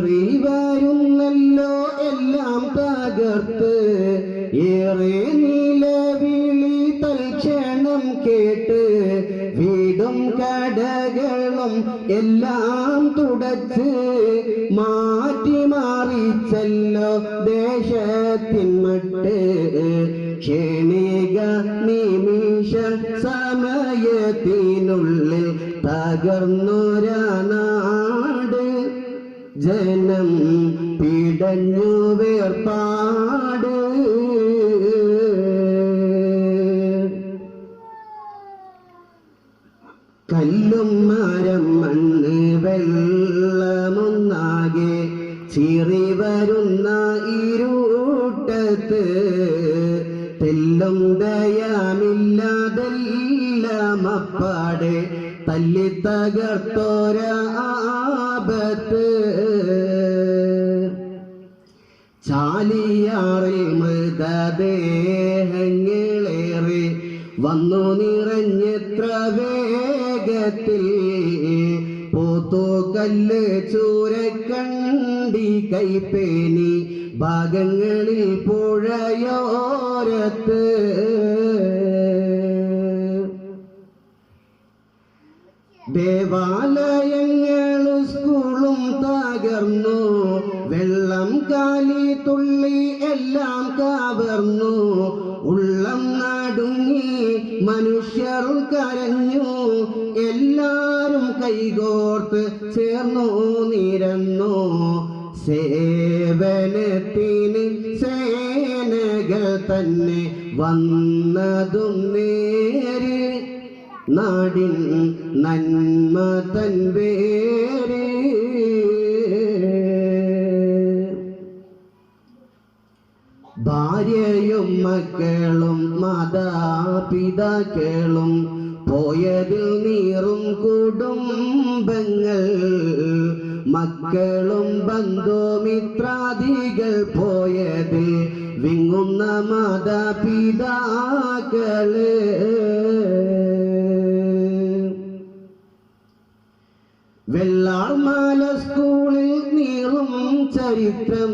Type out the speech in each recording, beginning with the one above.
വരുന്നല്ലോ എല്ലാം തകർത്ത് ഏറെ നിലവിളി തൽക്ഷണം കേട്ട് വീടും കടകളും എല്ലാം തുടച്ച് മാറ്റി മാറിച്ചല്ലോ ദേശത്തിൻ മട്ട്. ക്ഷണിക നിമിഷ സമയത്തിനുള്ളിൽ തകർന്നൊരാ നാട് ജനം പിടഞ്ഞു വേർപാട്. കല്ലും മരം മണ്ണ് വെള്ളമൊന്നാകെ ചീറി വരുന്ന ഇരുട്ടത്ത് തെല്ലും ദയാമില്ലാതെല്ലാം അപ്പാടെ തല്ലി തകർത്തോരാപത്ത് ചാലിയാറിൽ മൃതദേഹങ്ങളേറെ വന്നു നിറഞ്ഞെത്ര വേഗത്തിൽ പൂത്തോക്കല്ല് ചൂരക്കണ്ടി കൈപ്പേനി ഭാഗങ്ങളിൽ പുഴയോരത്ത്. ദേവാലയങ്ങളും വെള്ളം കാലി തുള്ളി എല്ലാം കവർന്നു. ഉള്ളം നടുങ്ങി മനുഷ്യർ കരഞ്ഞു. എല്ലാരും കൈകോർത്ത് ചേർന്നു നിരന്നു. സേവനത്തിന് സേനകൾ തന്നെ വന്നതും നേര്. നാടിൻ നന്മ തൻ വേര്. ഭാര്യയും മക്കളും മാതാപിതാക്കളും പോയതിൽ നീറും കുടുംബങ്ങൾ. മക്കളും ബന്ധുമിത്രാദികൾ പോയതിൽ വിങ്ങുന്ന മാതാപിതാക്കൾ. വെള്ളാർമാല സ്കൂളിൽ നീറും ചരിത്രം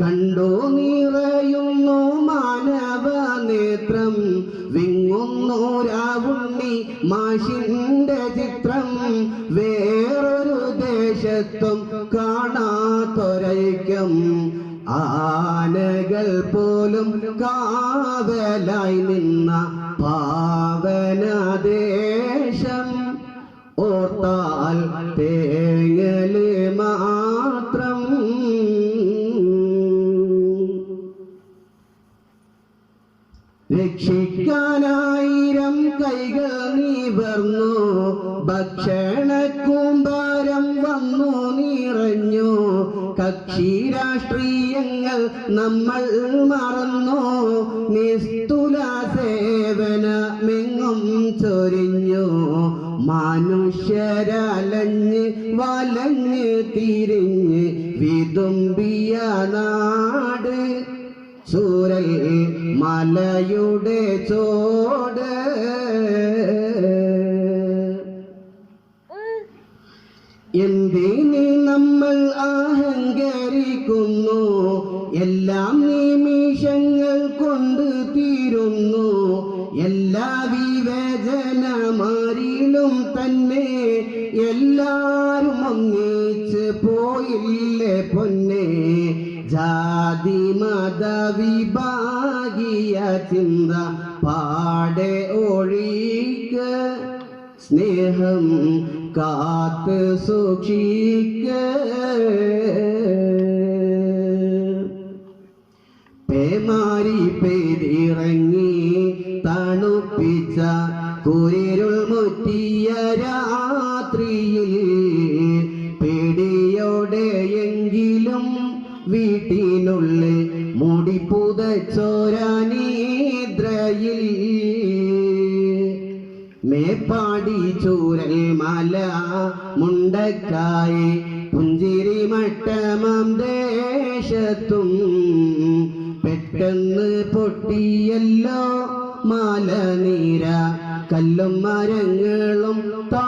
കണ്ടോ നിറയുന്നു രാവുണ്ണി മാഷിന്റെ ചിത്രം വേറൊരു ദേശത്തും കാണാത്തൊരൈക്യം. ആനകൾ പോലും കാവലായി നിന്ന പാവനദേശം ഓർത്താൽ കൈകൾ നിവർന്നു ഭക്ഷണക്കൂമ്പാരം വന്നു നിറഞ്ഞു. കക്ഷി രാഷ്ട്രീയങ്ങൾ നമ്മൾ മറന്നു. നിസ്തുല സേവനമെങ്ങും ചൊരിഞ്ഞു. മനുഷ്യരലഞ്ഞ് വലഞ്ഞ് തിരിഞ്ഞ് വിതുമ്പിയ നാട്. സൂരൽ മലയുടെ ചോട്. എന്തിനി നമ്മൾ അഹങ്കരിക്കുന്നു? എല്ലാം നിമിഷങ്ങൾ കൊണ്ട് തീരുന്നു. എല്ലാ വിവേചനമാരിലും തന്നെ എല്ലാരും ഒന്നിച്ച് പൊന്നെ ജാതി മത വിഭാഗീയ ചിന്ത പാടെ ഒഴിക്ക്. സ്നേഹം കാത്ത് സൂക്ഷിക്ക. പേമാരി പേരിറങ്ങി തണുപ്പിച്ച കുരിരുൾ മുറ്റിയ രാത്രിയിൽ വീട്ടിനുള്ളിൽ മുടി പുതച്ചോരാനീദ്രയിൽ മേപ്പാടി ചൂരൽ മല മുണ്ടക്കായി പുഞ്ചിരി മട്ടമം ദേശത്തും പെട്ടെന്ന് പൊട്ടിയല്ലോ മാലനീര കല്ലും മരങ്ങളും താ